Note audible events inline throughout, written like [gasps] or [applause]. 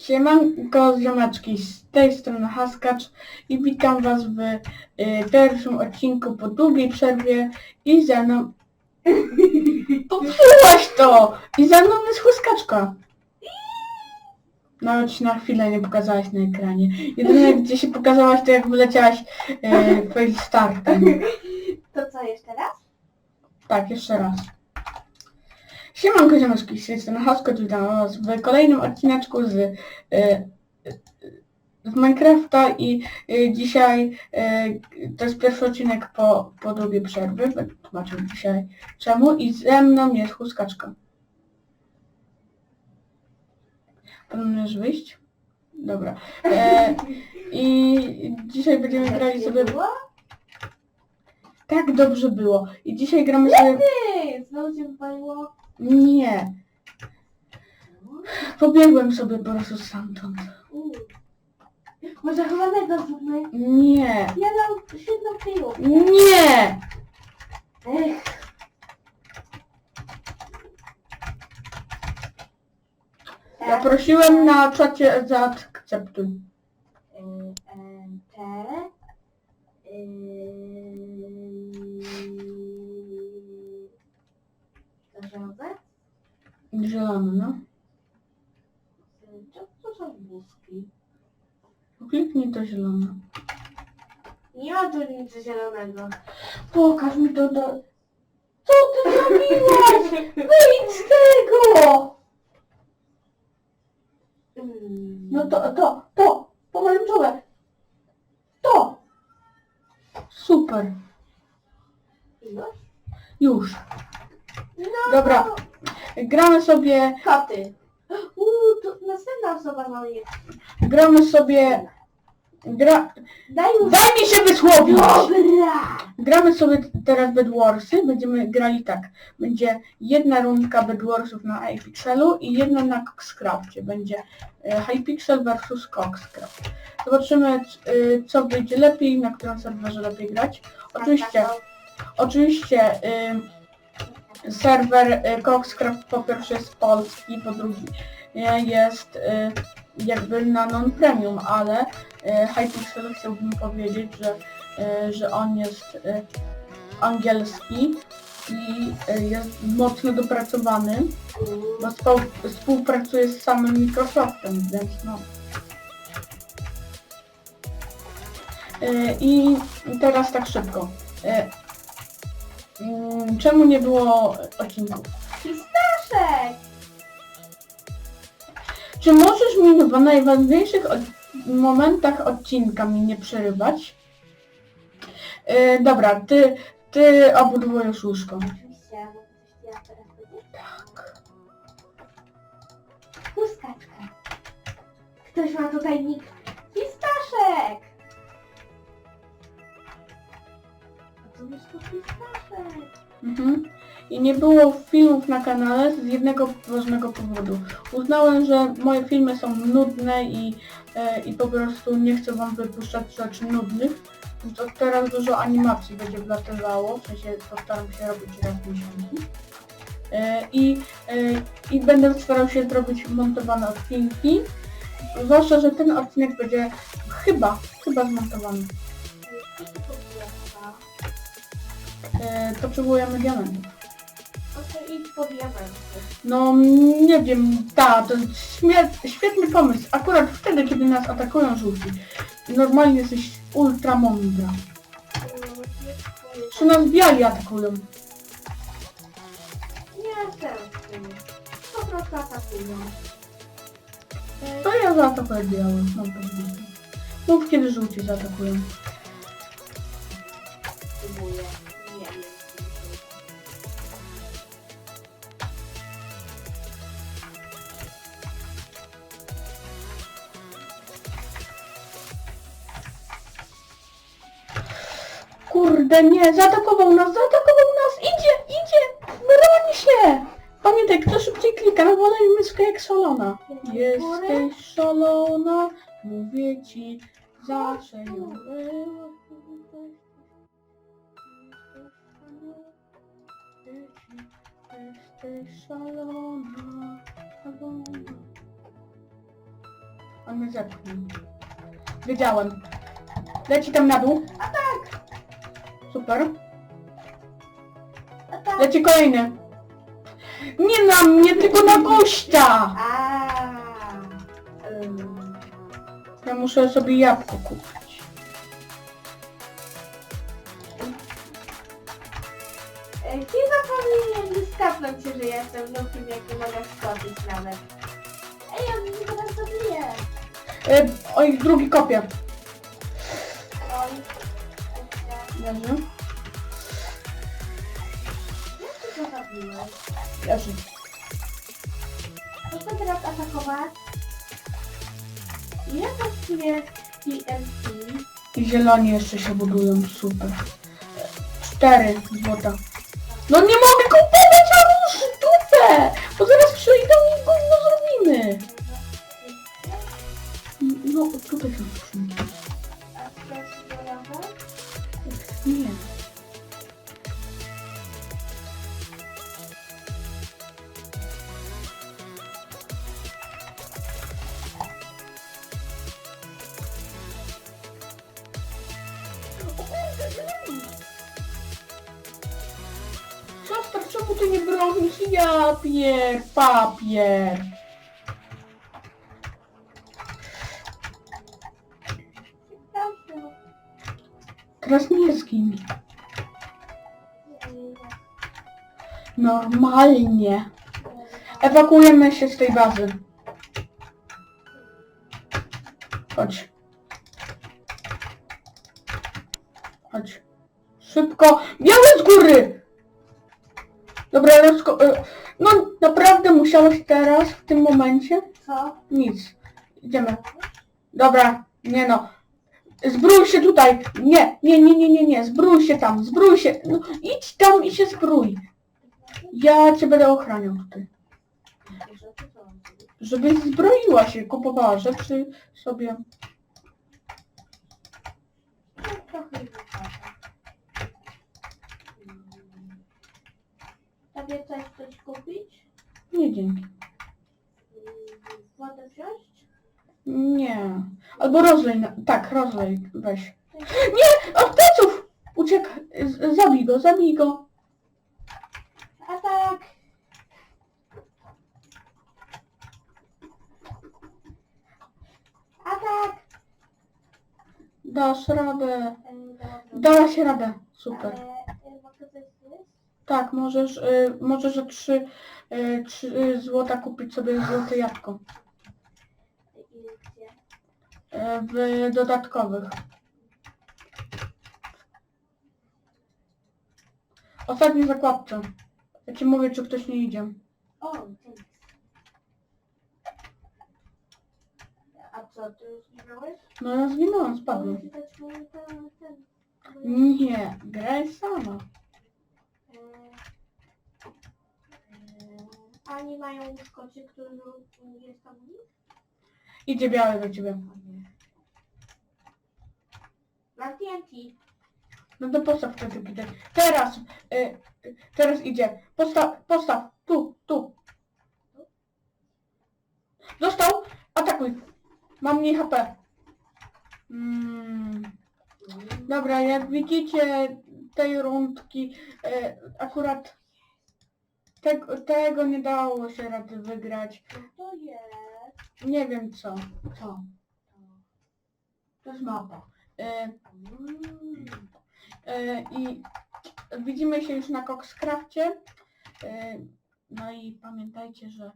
Siemanko ziomeczki, z tej strony Haskacz i witam was w y, pierwszym odcinku po długiej przerwie i ze mną... [laughs] Popsułaś to! I ze mną jest Huskaczka. Nawet się na chwilę nie pokazałaś na ekranie. Jedyne [laughs] gdzie się pokazałaś to jak wyleciałaś y, fail startem. To co, jeszcze raz? Tak, jeszcze raz. Siemanko ziomeczki, z tej strony Haskacz, witam was w kolejnym odcineczku z... Y, z Minecrafta i y, dzisiaj y, to jest pierwszy odcinek po, po długiej przerwy. Będę tłumaczył dzisiaj czemu i ze mną jest chuskaczka. Planujesz wyjść? Dobra. E, I dzisiaj będziemy grali sobie... Tak dobrze było. I dzisiaj gramy sobie... Ty, znowu cię wypaliło. Nie. Pobiegłem sobie po prostu stamtąd. Może chowanego zróbmy? Nie. Ja dam świetną kryjówkę. Nie. Ech. Ja prosiłem na czacie zaakceptuj. Y, Te. Zielony, no. Co to są wózki? Kliknij to zielone. Nie ma tu nic zielonego. Pokaż mi to do... Co ty zrobiłaś? Wyjdź z tego! Mm. No to, to, to. Pomarańczowe. To. Super. No. Już. No, Dobra. Gramy sobie... Koty. Uuu, to następna osoba ma je. Gramy sobie... Gra... Daj już. Daj mi się wysłowić! Dobra! Gramy sobie teraz Bedwarsy, będziemy grali tak. Będzie jedna rundka Bedwarsów na iPixelu i jedna na Coxcrafcie. Będzie e, Hypixel versus Coxcraft. Zobaczymy c- y, co wyjdzie lepiej, na którym serwerze lepiej grać. Oczywiście, oczywiście y, serwer y, Coxcraft po pierwsze jest polski, po drugi y, jest y, jakby na non-premium, ale Hypixel chciałbym powiedzieć, że że on jest angielski i jest mocno dopracowany, bo współ- współpracuje z samym Microsoftem, więc no. I teraz tak szybko. Mm, Czemu nie było odcinków? Pistaszek! Czy możesz mi w najważniejszych od momentach odcinka mi nie przerywać? Yy, dobra, ty, ty obudowujesz łóżko. Oczywiście, a mogę coś ja teraz powiedzieć? Tak. Chuskaczka. Ktoś ma tutaj nick Pistaszek! To to. Mhm. I nie było filmów na kanale z jednego ważnego powodu. Uznałem, że moje filmy są nudne i, e, i po prostu nie chcę wam wypuszczać rzeczy nudnych. Od teraz dużo animacji będzie wlatywało, w sensie postaram się robić raz w miesiącu. E, I, e, I będę starał się zrobić montowane odcinki. Zwłaszcza, że ten odcinek będzie chyba, chyba zmontowany. E, Potrzebujemy diamentów. Oto idź po diamenty. No nie wiem, ta, to jest świetny pomysł. Akurat wtedy, kiedy nas atakują żółci. Normalnie jesteś ultra mądra. Czy nas biali atakują? Nie chcę. Po prostu atakują. To ja zaatakuję biały. No, pewnie. Mów kiedy żółci zaatakują. Próbuję. Kurde, nie, zaatakował nas, zaatakował nas, idzie, idzie, broń się! Pamiętaj, kto szybciej klika, nawalaj myszkę jak szalona. Jesteś szalona, mówię ci, zawsze ją. Jesteś szalona, szalona. On mnie zepchnął. Wiedziałem. Leci tam na dół. A tak! Super. A tak! Leci kolejny. Nie na mnie, tylko na gościa! A. Ym. Ja muszę sobie jabłko kupić. E, Chyba powinien skapnąć się, że jestem nowym, jak nie mogę skoczyć nawet. Ej, on mnie teraz zabije. E, oj, drugi kopie. Leży. Jak zabiłeś? Leży. Można teraz atakować. Ja właściwie TNT. I zieloni jeszcze się budują, super. Cztery złota. No nie mogę kupować, a już dupę! Bo zaraz przyjdą i gówno zrobimy. No, tutaj są papier. Teraz nie zgiń. Normalnie. Ewakuujemy się z tej bazy. Chodź. Chodź. Szybko. Białe z góry! Dobra, rozko... No naprawdę musiałeś teraz, w tym momencie? Co? Nic. Idziemy. Dobra, nie no. Zbrój się tutaj. Nie, nie, nie, nie, nie, nie. Zbrój się tam, zbrój się. No, idź tam i się zbrój. Ja cię będę ochraniał tutaj. Żebyś zbroiła się, kupowała rzeczy sobie. Tobie coś chcesz kupić? Nie dzięki. Wodę wziąć? Nie. Albo rozlej. Na... Tak, rozlej. Weź. Nie! Od pleców! Uciekł. Z- Zabij go, zabij go. A tak! A tak! Dasz radę. E, dobra. Dałaś radę. Super. Ale, Tak, możesz, y, możesz za 3 y, trzy złota kupić sobie złote jabłko. I gdzie? Y, w dodatkowych. Ostatni zakładce. Ja ci mówię, czy ktoś nie idzie. O, thanks. A co, ty już nie miałeś? No ja zginąłem, spadłem. ten, ten. Nie, graj sama. E, e, mają szkocie, który jest tam u nich? Idzie biały do ciebie. Mam TNT. No to postaw wtedy tutaj. Teraz, y, y, teraz idzie. Postaw, postaw. Tu, tu. Dostał. Atakuj. Mam mniej HP. Mm. Dobra, jak widzicie tej rundki, e, akurat tego, tego nie dało się rady wygrać. To jest? Nie wiem co. Co? To jest mapa. E, Mm. e, I widzimy się już na Coxcrafcie. E, no i pamiętajcie, że e,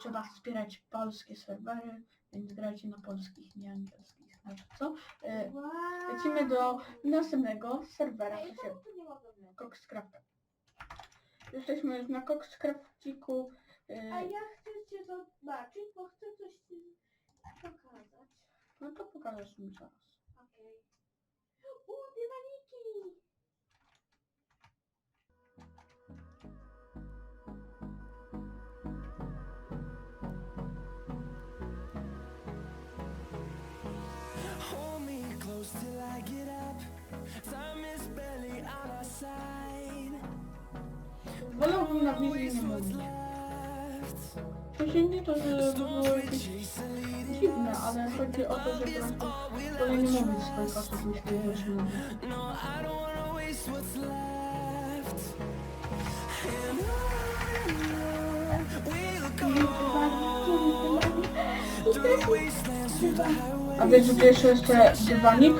trzeba wspierać polskie serwery, więc grajcie na polskich, nie angielskich. Znaczy co? E, Wow. Lecimy do następnego serwera, się czemu tu nie mogę wlecieć? Coxcraft. Jesteśmy już na Coxcraftiku. A E, ja chcę cię zobaczyć, bo chcę coś ci pokazać. no to pokażesz mi zaraz. Okej. Till I get up. Time is barely on our side. Wolałbym na wizji nie mówić. Left. Wcześniej nie to, że by było jakieś dziwne, ale chodzi o to, że po prostu wolę nie mówić swoich osób, myślę, że mówię. A wiesz, że tu jeszcze jest dywanik?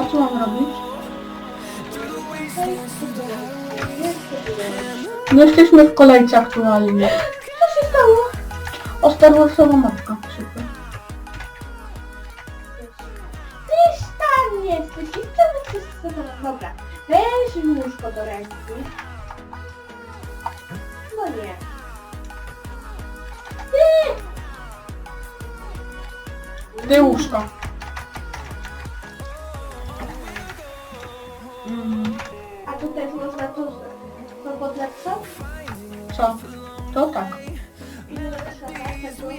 A co mam robić? No jesteśmy w kolejce aktualnie. Co się stało? O Star Warsowa matka. Super. Ty tam jesteś i co my wszyscy Dobra, weź łóżko do ręki. Ty łóżko. Mm, A tu też można to, to podlepszać? co? To tak. Ile trzeba tego?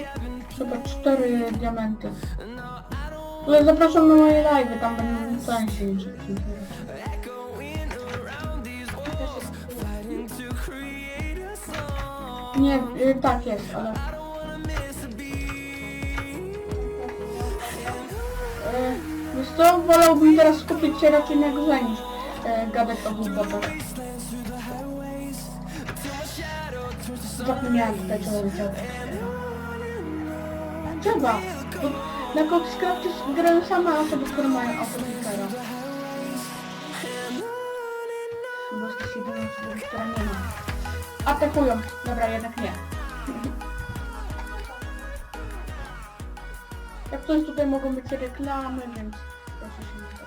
Super, cztery diamenty. Ale zapraszam na moje live, tam będą tańsze niż Nie, y, tak jest, ale... Wiesz co, wolałbym teraz skupić się raczej na grze niż y, gadać o głupotach. Zapomniałem tutaj leciało. Trzeba! Na Coxcrafcie grają same osoby, które mają autoklikera. Bo jedyną osobą, która nie ma. Atakują. Dobra, jednak nie. [laughs] Coś tutaj mogą być reklamy, więc proszę się nie.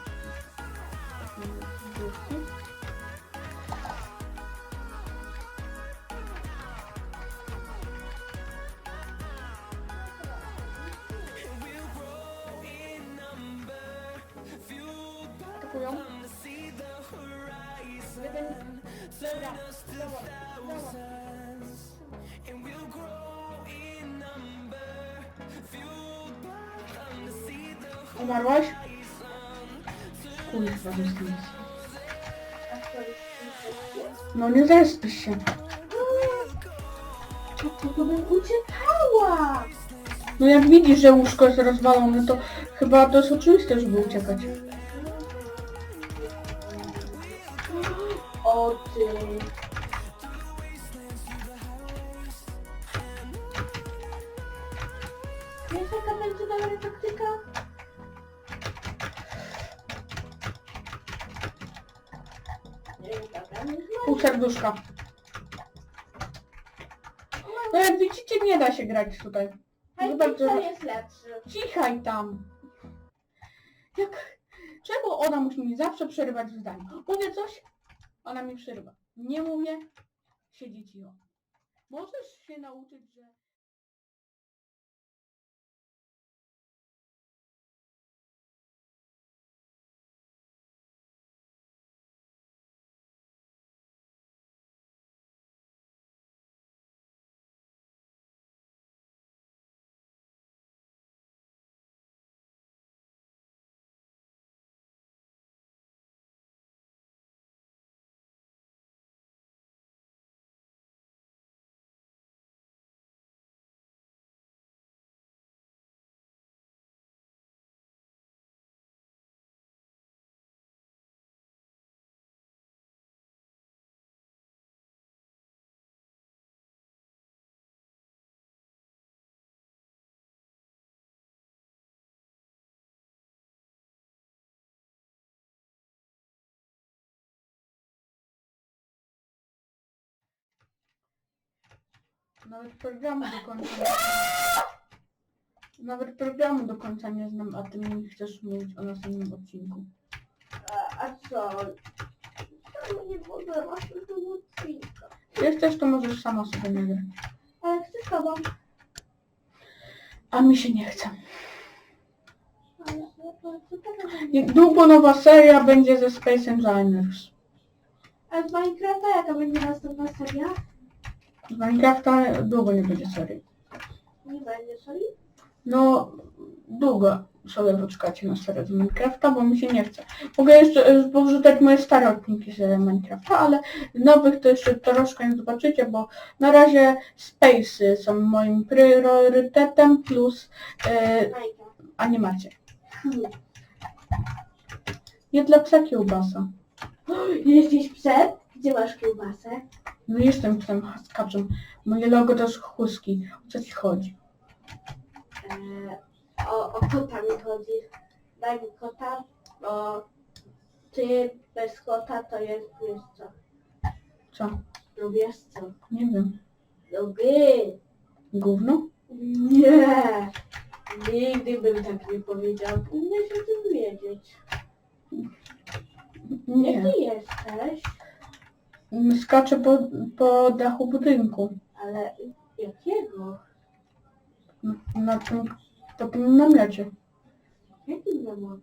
Jeden... Dobra, dobra, dobra. Umarłaś? Kurwa, co jest? No nie zespisz się. Dlaczego bym uciekała? No jak widzisz, że łóżko jest rozwalone, to chyba to jest oczywiste, żeby uciekać. O ty. Wiesz jaka będzie dobra taktyka? Pół serduszka. No jak widzicie, nie da się grać tutaj. Zobacz, Hypixel że- jest lepszy. Cichaj tam. Jak... Czemu ona musi mi zawsze przerywać w zdaniu? Mówię coś, ona mi przerywa. Nie mówię, siedzi cicho. Możesz się nauczyć, że... Nawet programu do końca nie... Nawet programu do końca nie znam, a ty mi chcesz mówić o następnym odcinku. A, a co? Czemu nie mogę masz już tego odcinka? Jak chcesz, to możesz sama sobie nagrać. Ale chcę z tobą. A mi się nie chce. Ale co teraz? Długo nowa seria będzie ze Space Engineers. A z Minecrafta jaka będzie następna seria? Minecrafta długo nie będzie serii. Nie będzie serii? No, długo sobie poczekacie na serię z Minecrafta, bo mi się nie chce. Mogę jeszcze e, powrzucać moje stare odcinki z Minecrafta, ale nowych to jeszcze troszkę nie zobaczycie, bo na razie Space'y są moim priorytetem plus Minecraft. animacje. Hmm. Nie dla psa kiełbasa. [gasps] Jesteś psem? Gdzie masz kiełbasę? No jestem psem haskaczem. Moje logo to jest chuski. O co ci chodzi? Eee, o, o kota mi chodzi. Daj mi kota, bo ty bez kota to jest, wiesz co? Co? No wiesz co? Nie wiem. No gry. Gówno? Nie. Nigdy bym tak nie powiedział. Powinieneś o tym wiedzieć. Nie. Jaki jesteś? Skaczę po, po dachu budynku. Ale jakiego? Na, tym, po tym namiocie. Jakim namot?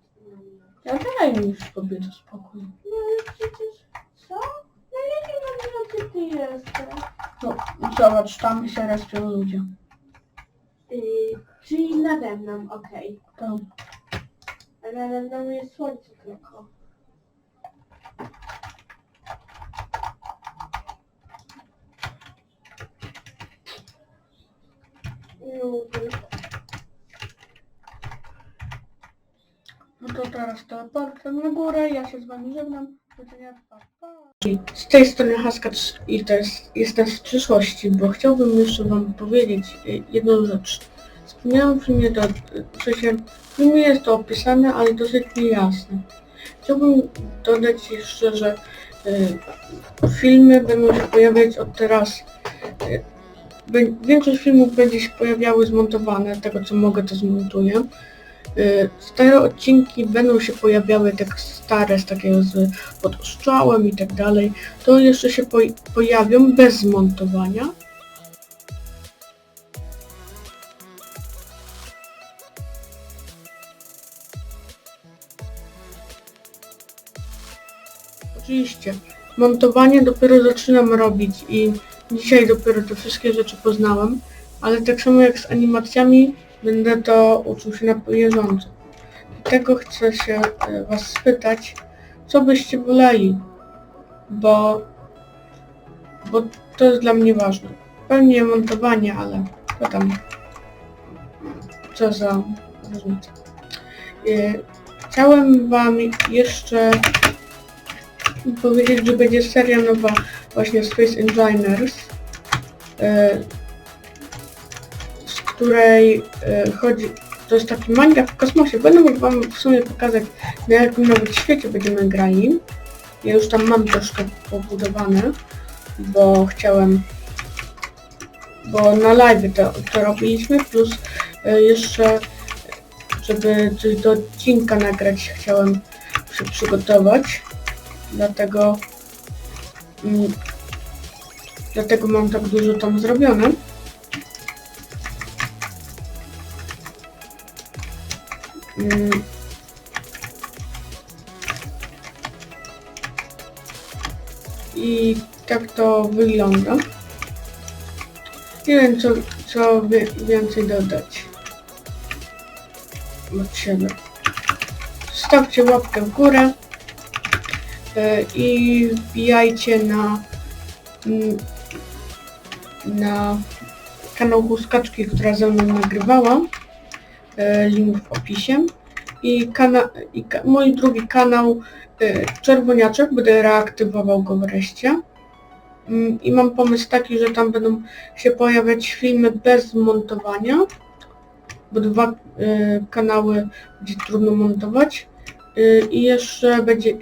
Ja daj mi już kobieta spokój. No ale przecież... Co? Na jakim namiocie ty jesteś? No, zobacz, tam się respią ludzie. Yy, czyli nade mną, okej. To A nade mną jest słońce tylko. No to teraz teleportem na górę, ja się z wami żegnam. Z tej strony Haskacz i to jest, jestem z przyszłości, bo chciałbym jeszcze wam powiedzieć y, jedną rzecz. Wspomniałem w filmie, w sensie w filmie jest to opisane, ale dosyć niejasne. Chciałbym dodać jeszcze, że y, filmy będą się pojawiać od teraz. Y, większość filmów będzie się pojawiały zmontowane, tego co mogę to zmontuję. Y, Stare odcinki będą się pojawiały tak stare, z takiego z podostrzałem i tak dalej. To jeszcze się poj- pojawią bez zmontowania. Oczywiście, montowanie dopiero zaczynam robić i dzisiaj dopiero te wszystkie rzeczy poznałem, ale tak samo jak z animacjami, będę to uczył się na bieżąco. Dlatego chcę się e, Was spytać, co byście woleli, bo, bo to jest dla mnie ważne. Pewnie montowanie, ale to tam, co za różnica. E, Chciałem Wam jeszcze powiedzieć, że będzie seria nowa właśnie Space Engineers, e, z której e, chodzi, to jest taki Minecraft w kosmosie. Będę mógł Wam w sumie pokazać, na jakim nawet świecie będziemy grali. Ja już tam mam troszkę pobudowane, bo chciałem, bo na live to, to robiliśmy, plus e, jeszcze, żeby coś do odcinka nagrać, chciałem się przygotować. Dlatego, mm, dlatego mam tak dużo tam zrobione. Mm. I tak to wygląda. Nie wiem co, co więcej dodać od siebie. Stawcie łapkę w górę i wbijajcie na mm, na kanał Huskaczki, która ze mną nagrywała. E, Link w opisie. I, kana i ka mój drugi kanał e, Czerwoniaczek, będę reaktywował go wreszcie. Mm, I mam pomysł taki, że tam będą się pojawiać filmy bez montowania, bo dwa e, kanały będzie trudno montować. E, I jeszcze będzie,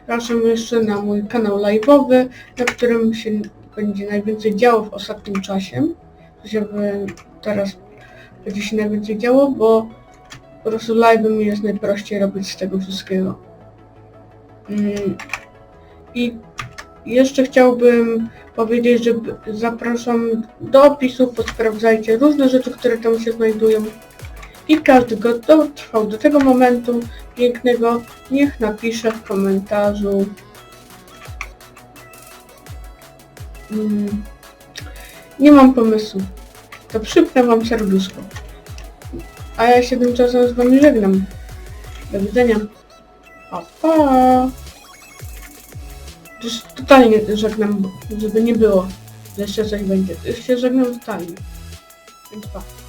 zapraszam jeszcze na mój kanał live'owy, na którym się będzie najwięcej działo w ostatnim czasie. To teraz będzie się najwięcej działo, bo po prostu live mi jest najprościej robić z tego wszystkiego. Mm, I jeszcze chciałbym powiedzieć, że zapraszam do opisu, posprawdzajcie różne rzeczy, które tam się znajdują. I każdy, kto dotrwał do tego momentu pięknego, niech napisze w komentarzu Mm, nie mam pomysłu. To przypnę wam serduszko. A ja się tymczasem z wami żegnam. Do widzenia. Pa, pa. Totalnie żegnam, żeby nie było, że jeszcze coś będzie. Już się żegnam totalnie. Więc pa.